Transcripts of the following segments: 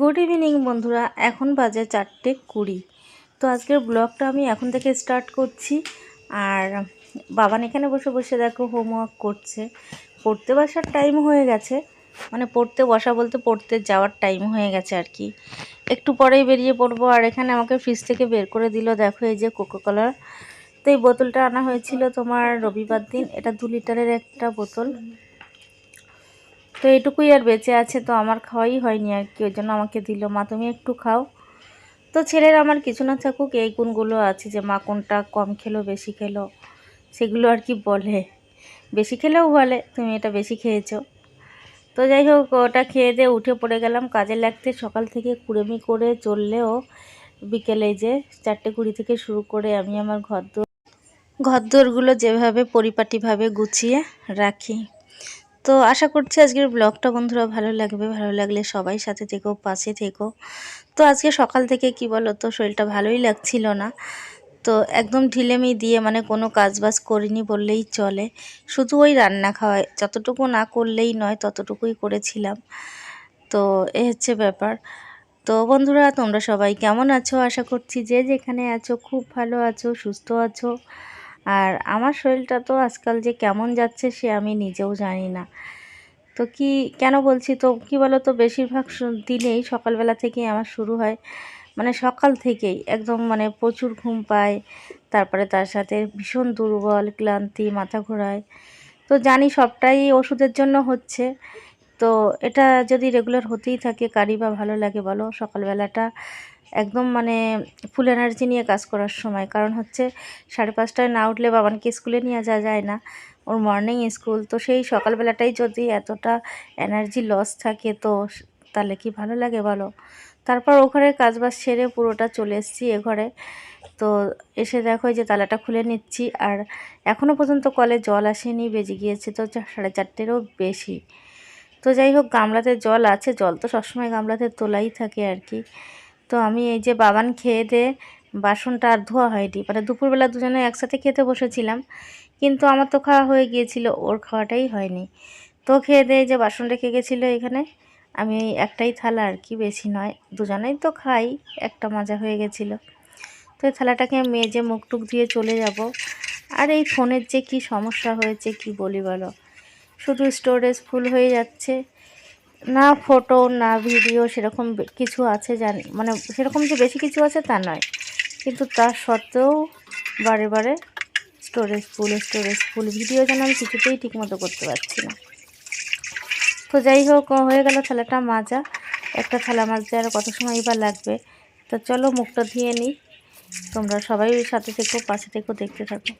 Good evening বন্ধুরা। এখন বাজে চারটে কুড়ি। তো আজকের ব্লগটা আমি এখন থেকে স্টার্ট করছি। আর বাবান এখানে বসে বসে দেখো হোমওয়ার্ক করছে। পড়তে বসার টাইম হয়ে গেছে। মানে পড়তে বসা বলতে পড়তে যাওয়ার টাইম হয়ে গেছে আর কি। একটু পরেই বেরিয়ে পড়ব। আর এখানে আমাকে ফ্রিজ থেকে বের করে দিল, দেখো এই যে কোকো কলার তো এই বোতলটা আনা হয়েছিল তোমার রবিবার দিন। এটা দু লিটারের একটা বোতল। তো এটুকুই আর বেঁচে আছে তো আমার খাওয়াই হয়নি আর কি, ওই জন্য আমাকে দিল। মা, তুমি একটু খাও। তো ছেলের আমার কিছু না থাকুক, এই গুণগুলো আছে যে মা কোনটা কম খেলো, বেশি খেলো, সেগুলো আর কি বলে। বেশি খেলেও বলে, তুমি এটা বেশি খেয়েছো। তো যাই হোক, ওটা খেয়ে দিয়ে উঠে পড়ে গেলাম। কাজে লাগতে সকাল থেকে কুড়েমি করে চললেও বিকেলে যে চারটে কুড়ি থেকে শুরু করে আমি আমার ঘরদোর ঘরদোরগুলো যেভাবে পরিপাটিভাবে গুছিয়ে রাখি। তো আশা করছি আজকের ব্লগটা বন্ধুরা ভালো লাগবে। ভালো লাগলে সবাই সাথে থেকো, পাশে থেকো। তো আজকে সকাল থেকে কি বলো তো শরীরটা ভালোই লাগছিল না। তো একদম ঢিলেমি দিয়ে মানে কোনো কাজবাজ করিনি বললেই চলে। শুধু ওই রান্না খাওয়ায় যতটুকু না করলেই নয়, ততটুকুই করেছিলাম। তো এ হচ্ছে ব্যাপার। তো বন্ধুরা, তোমরা সবাই কেমন আছো? আশা করছি যে যেখানে আছো, খুব ভালো আছো, সুস্থ আছো। আর আমার শরীরটা তো আজকাল যে কেমন যাচ্ছে সে আমি নিজেও জানি না। তো কি, কেন বলছি? তো কি বলো তো বেশিরভাগ দিনেই সকালবেলা থেকেই আমার শুরু হয়। মানে সকাল থেকেই একদম মানে প্রচুর ঘুম পায়, তারপরে তার সাথে ভীষণ দুর্বল, ক্লান্তি, মাথা ঘোরায়। তো জানি সবটাই ওষুধের জন্য হচ্ছে। তো এটা যদি রেগুলার হতেই থাকে কারি বা ভালো লাগে বলো? সকালবেলাটা একদম মানে ফুল এনার্জি নিয়ে কাজ করার সময়। কারণ হচ্ছে সাড়ে পাঁচটায় না উঠলে বাবানকে স্কুলে নিয়ে যাওয়া যায় না। ওর মর্নিং স্কুল তো সেই সকালবেলাটাই যদি এতটা এনার্জি লস থাকে, তো তাহলে কি ভালো লাগে বলো? তারপর ও ঘরের কাজবাজ সেরে পুরোটা চলে এসেছি এ ঘরে। তো এসে দেখো যে তালাটা খুলে নিচ্ছি। আর এখনও পর্যন্ত কলে জল আসেনি, বেজে গিয়েছে তো সাড়ে চারটেরও বেশি। তো যাই হোক, গামলাতে জল আছে, জল তো সবসময় গামলাতে তোলাই থাকে আর কি। তো আমি এই যে বাবান খেয়ে দিয়ে বাসনটা আর ধোয়া হয়নি। মানে দুপুরবেলা দুজনে একসাথে খেতে বসেছিলাম, কিন্তু আমার তো খাওয়া হয়ে গিয়েছিল, ওর খাওয়াটাই হয়নি। তো খেয়ে দিয়ে যে বাসন রেখে গেছিল এখানে, আমি একটাই থালা আর কি, বেশি নয়, দুজনেই তো খাই, একটা মজা হয়ে গেছিল। তো এই থালাটাকে মেজে মুখ টুক দিয়ে চলে যাব। আর এই ফোনের যে কি সমস্যা হয়েছে কি বলি বলো? শুধু স্টোরেজ ফুল হয়ে যাচ্ছে। না ফটো না ভিডিও সেরকম কিছু আছে জানি মানে সেরকম যে বেশি কিছু আছে তা নয়। কিন্তু তার সত্ত্বেও বারে বারে storage full storage full video যেন আমি কিছুতেই ঠিকমতো করতে পারছি না। তো যাই হোক, হয়ে গেল থালাটা মাজা। একটা থালা মাজতে আর কত সময় বা লাগবে? তো চলো মুখটা ধুয়ে নিই। তোমরা সবাই সাথে থেকো, পাশে থেকো, দেখতে থাকো।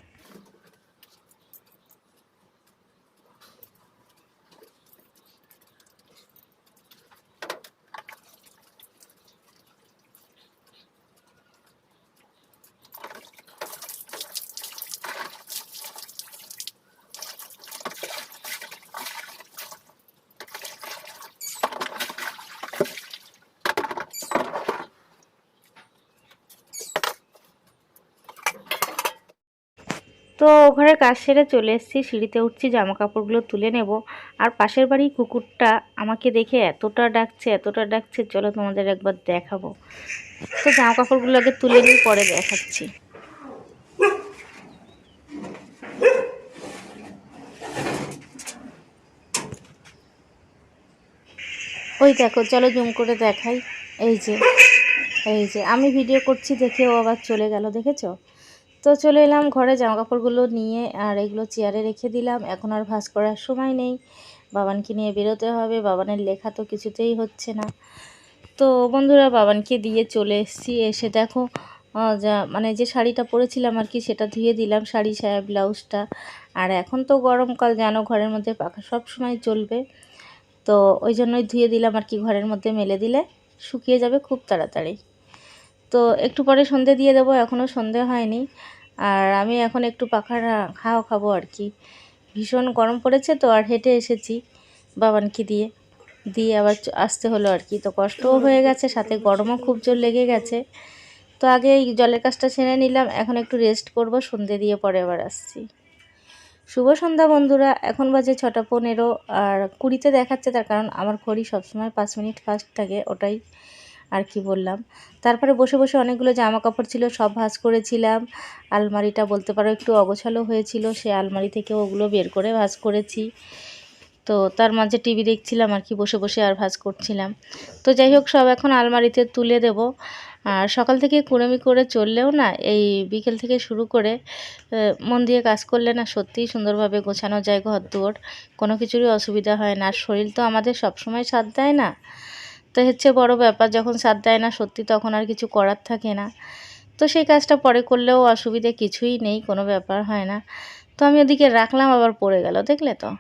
তো ঘরের কাজ সেরে চলে এসেছি, সিঁড়িতে উঠছি জামা কাপড়গুলো তুলে নেব। আর পাশের বাড়ি কুকুরটা আমাকে দেখে এতটা ডাকছে এতটা ডাকছে, চলো তোমাদের একবার দেখাবো। তো জামা কাপড়গুলো আগে তুলে নিয়ে পরে দেখাচ্ছি। ওই দেখো, চলো জুম করে দেখাই। এই যে এই যে, আমি ভিডিও করছি দেখে ও আবার চলে গেল, দেখেছ? তো চলে এলাম ঘরে জামা কাপড়গুলো নিয়ে আর এগুলো চেয়ারে রেখে দিলাম। এখন আর ভাস করার সময় নেই। বাবানকে নিয়ে বেরোতে হবে। বাবানের লেখা তো কিছুতেই হচ্ছে না। তো বন্ধুরা, বাবানকে দিয়ে চলে এসেছি। এসে দেখো যা মানে যে শাড়িটা পরেছিলাম আর কি, সেটা ধুয়ে দিলাম, শাড়ি, সায়া, ব্লাউজটা। আর এখন তো গরমকাল জানো, ঘরের মধ্যে পাখা সব সময় চলবে তো ওই জন্যই ধুয়ে দিলাম আর কি, ঘরের মধ্যে মেলে দিলে শুকিয়ে যাবে খুব তাড়াতাড়ি। তো একটু পরে সন্ধে দিয়ে দেবো এখনও সন্ধে হয়নি। আর আমি এখন একটু পাখার খাওয়া খাব আর কি। ভীষণ গরম পড়েছে তো, আর হেঁটে এসেছি বাবানকে দিয়ে। দিয়ে আবার আসতে হলো আর কি। তো কষ্টও হয়ে গেছে, সাথে গরমও খুব জোর লেগে গেছে। তো আগে এই জলের কাজটা ছেড়ে নিলাম, এখন একটু রেস্ট করব, সন্ধে দিয়ে পরে আবার আসছি। শুভ সন্ধ্যা বন্ধুরা, এখন বাজে ছটা পনেরো, আর কুড়িতে দেখাচ্ছে তার কারণ আমার ঘড়ি সবসময় পাঁচ মিনিট ফাস্ট থাকে, ওটাই। আর কি বললাম। তারপরে বসে বসে অনেকগুলো জামা কাপড় ছিল, সব ভাঁজ করেছিলাম। আলমারিটা বলতে পারো একটু অগোছালো হয়েছিল, সে আলমারি থেকে ওগুলো বের করে ভাঁজ করেছি। তো তার মাঝে টিভি দেখছিলাম আর কি, বসে বসে আর ভাঁজ করছিলাম। তো যাই হোক, সব এখন আলমারিতে তুলে দেব। আর সকাল থেকে কুড়েমি করে চললেও না, এই বিকেল থেকে শুরু করে মন দিয়ে কাজ করলে না সত্যিই সুন্দরভাবে গোছানো যায় ঘর দুয়ার কোনো কিছুরই অসুবিধা হয় না। আর শরীর তো আমাদের সবসময় সাথ দেয় না। তো হচ্ছে বড় ব্যাপার, যখন সাথ দেয় না সত্যি তখন আর কিছু করার থাকে না। তো সেই কাজটা পরে করলেও অসুবিধে কিছুই নেই, কোনো ব্যাপার হয় না। তো আমি ওদিকে রাখলাম, আবার পড়ে গেল, দেখলে তো?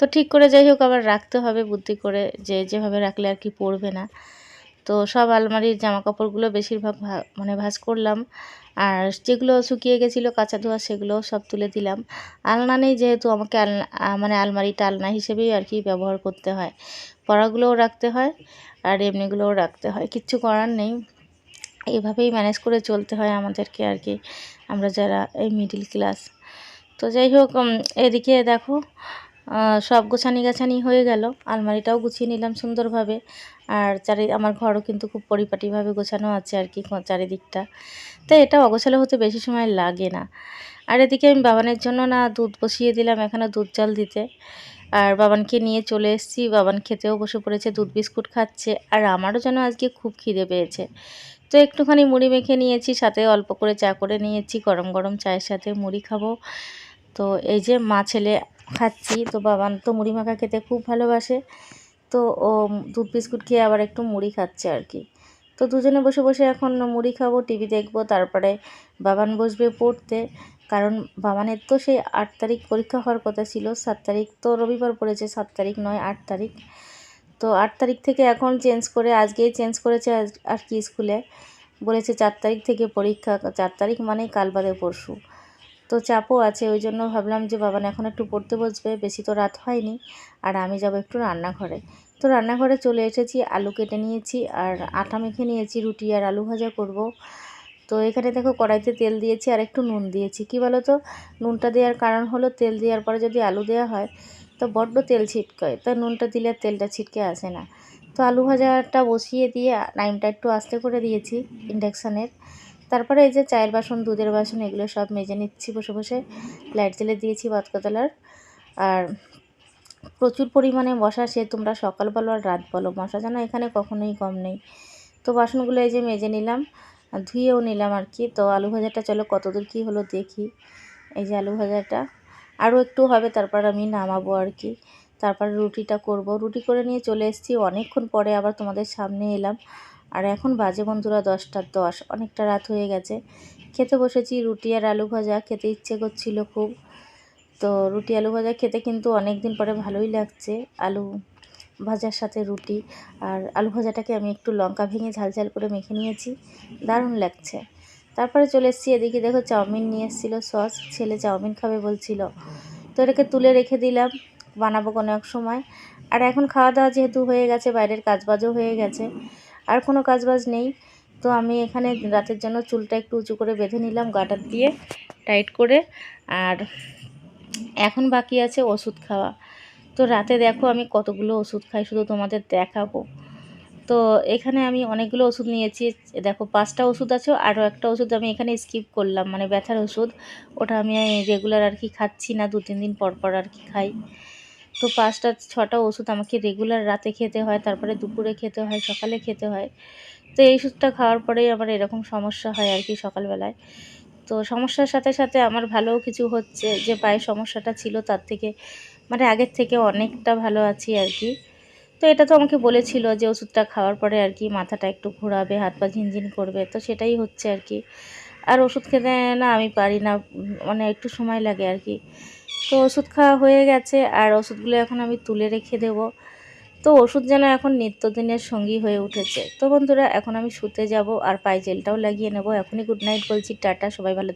তো ঠিক করে যাই হোক, আবার রাখতে হবে বুদ্ধি করে, যে যেভাবে রাখলে আর কি পড়বে না। তো সব আলমারির জামা কাপড়গুলো বেশিরভাগ মানে ভাজ করলাম। আর যেগুলো শুকিয়ে গেছিল কাঁচা ধোয়া সেগুলোও সব তুলে দিলাম। আলনা নেই যেহেতু আমাকে আলনা মানে আলমারিটা আলনা হিসেবেই আর কি ব্যবহার করতে হয়। পড়াগুলোও রাখতে হয় আর এমনিগুলোও রাখতে হয়, কিচ্ছু করার নেই। এভাবেই ম্যানেজ করে চলতে হয় আমাদেরকে আর কি, আমরা যারা এই মিডিল ক্লাস তো যাই হোক এদিকে দেখো সব গোছানি গাছানি হয়ে গেল। আলমারিটাও গুছিয়ে নিলাম সুন্দরভাবে। আর চারি, আমার ঘরও কিন্তু খুব পরিপাটিভাবে গোছানো আছে আর কি চারিদিকটা। তো এটা অগোছালো হতে বেশি সময় লাগে না। আর এদিকে আমি বাবানের জন্য না দুধ বসিয়ে দিলাম এখানে দুধ জল দিতে। আর বাবানকে নিয়ে চলে এসেছি। বাবান খেতেও বসে পড়েছে, দুধ বিস্কুট খাচ্ছে। আর আমারও যেন আজকে খুব খিদে পেয়েছে। তো একটুখানি মুড়ি মেখে নিয়েছি, সাথে অল্প করে চা করে নিয়েছি। গরম গরম চায়ের সাথে মুড়ি খাব। তো এই যে মা ছেলে খাচ্ছি। তো বাবান তো মুড়ি মাখা খেতে খুব ভালোবাসে। তো ও দুধ বিস্কুট খেয়ে আবার একটু মুড়ি খাচ্ছে আর কি। তো দুজনে বসে বসে এখন মুড়ি খাব, টিভি দেখব, তারপরে বাবান বসবে পড়তে। কারণ বাবানের তো সেই আট তারিখ পরীক্ষা হওয়ার কথা ছিল, সাত তারিখ তো রবিবার পড়েছে, সাত তারিখ নয়, আট তারিখ। তো আট তারিখ থেকে এখন চেঞ্জ করে, আজকেই চেঞ্জ করেছে আর কি স্কুলে। বলেছে চার তারিখ থেকে পরীক্ষা, চার তারিখ মানেই কাল বাদে পরশু। তো চাপও আছে ওই জন্য ভাবলাম যে বাবান এখন একটু পড়তে বসবে, বেশি তো রাত হয়নি, আর আমি যাব একটু রান্নাঘরে। তো রান্নাঘরে চলে এসেছি, আলু কেটে নিয়েছি, আর আটা মেখে নিয়েছি, রুটি আর আলু ভাজা করব। তো এখানে দেখো কড়াইতে তেল দিয়েছি আর একটু নুন দিয়েছি। কি বলো তো নুনটা দেওয়ার কারণ হলো তেল দেওয়ার পরে যদি আলু দেওয়া হয়, তো বড্ড তেল ছিটকায় তো নুনটা দিলে তেলটা ছিটকে আসে না। তো আলু ভাজাটা বসিয়ে দিয়ে টাইমটা একটু আস্তে করে দিয়েছি, ইন্ডাকশানের। তারপরে এই যে চায়ের বাসন, দুধের বাসন, এগুলো সব মেজে নিচ্ছি বসে বসে। লাইট জ্বেলে দিয়েছি বাতকতলার আর প্রচুর পরিমাণে মশা, সে তোমরা সকাল বলো আর রাত বলো। মশা যেন এখানে কখনোই কম নেই। তো বাসনগুলো এই যে মেজে নিলাম ধুয়েও নিলাম আর কি। তো আলু ভাজাটা, চলো কতদূর কী হলো দেখি। এই যে আলু ভাজাটা। আরও একটু হবে, তারপর আমি নামাবো আর কি। তারপর রুটিটা করব। রুটি করে নিয়ে চলে এসেছি। অনেকক্ষণ পরে আবার তোমাদের সামনে এলাম। আর এখন বাজে বন্ধুরা দশটার দশ, অনেকটা রাত হয়ে গেছে। খেতে বসেছি রুটি আর আলু ভাজা, খেতে ইচ্ছে করছিল খুব। তো রুটি, আলু ভাজা খেতে কিন্তু অনেক দিন পরে ভালোই লাগছে, আলু ভাজার সাথে রুটি। আর আলু ভাজাটাকে আমি একটু লঙ্কা ভেঙে ঝাল ঝাল করে মেখে নিয়েছি, দারুণ লাগছে। তারপরে চলে এসেছি, এদিকে দেখো চাউমিন নিয়ে এসেছিল সস, ছেলে চাউমিন খাবে বলছিল। তো এটাকে তুলে রেখে দিলাম, বানাবো কোনো এক সময়। আর এখন খাওয়া দাওয়া যেহেতু হয়ে গেছে, বাইরের কাজবাজও হয়ে গেছে। আর কোনো কাজবাজ নেই। তো আমি এখানে রাতের জন্য চুলটা একটু উঁচু করে বেঁধে নিলাম গাটার দিয়ে টাইট করে। আর এখন বাকি আছে ওষুধ খাওয়া। তো রাতে দেখো আমি কতগুলো ওষুধ খাই, শুধু তোমাদের দেখাবো। তো এখানে আমি অনেকগুলো ওষুধ নিয়েছি। দেখো পাঁচটা ওষুধ আছে, আরও একটা ওষুধ আমি এখানে স্কিপ করলাম মানে ব্যথার ওষুধ। ওটা আমি রেগুলার আর কি খাচ্ছি না দু তিন দিন পর পর আর কি খাই। তো পাঁচটা, ছটা ওষুধ আমাকে রেগুলার রাতে খেতে হয়, তারপরে দুপুরে খেতে হয়, সকালে খেতে হয়। তো এই ওষুধটা খাওয়ার পরেই আমার এরকম সমস্যা হয় আর কি সকালবেলায়। তো সমস্যার সাথে সাথে আমার ভালোও কিছু হচ্ছে, যে পায়ে সমস্যাটা ছিল তার থেকে মানে আগের থেকে অনেকটা ভালো আছি আর কি। তো এটা তো আমাকে বলেছিল যে ওষুধটা খাওয়ার পরে আর কি মাথাটা একটু ঘোরাবে, হাত পা ঝিনঝিন করবে, তো সেটাই হচ্ছে আর কি। আর ওষুধ খেতে না আমি পারি না মানে একটু সময় লাগে আর কি। তো ওষুধ খাওয়া হয়ে গেছে, আর ওষুধগুলো এখন আমি তুলে রেখে দেব। তো ওষুধ যেন এখন নিত্যদিনের সঙ্গী হয়ে উঠেছে। তো বন্ধুরা, এখন আমি শুতে যাব আর পাইজেলটাও লাগিয়ে নেব। এখনই গুড নাইট বলছি, টাটা, সবাই ভালো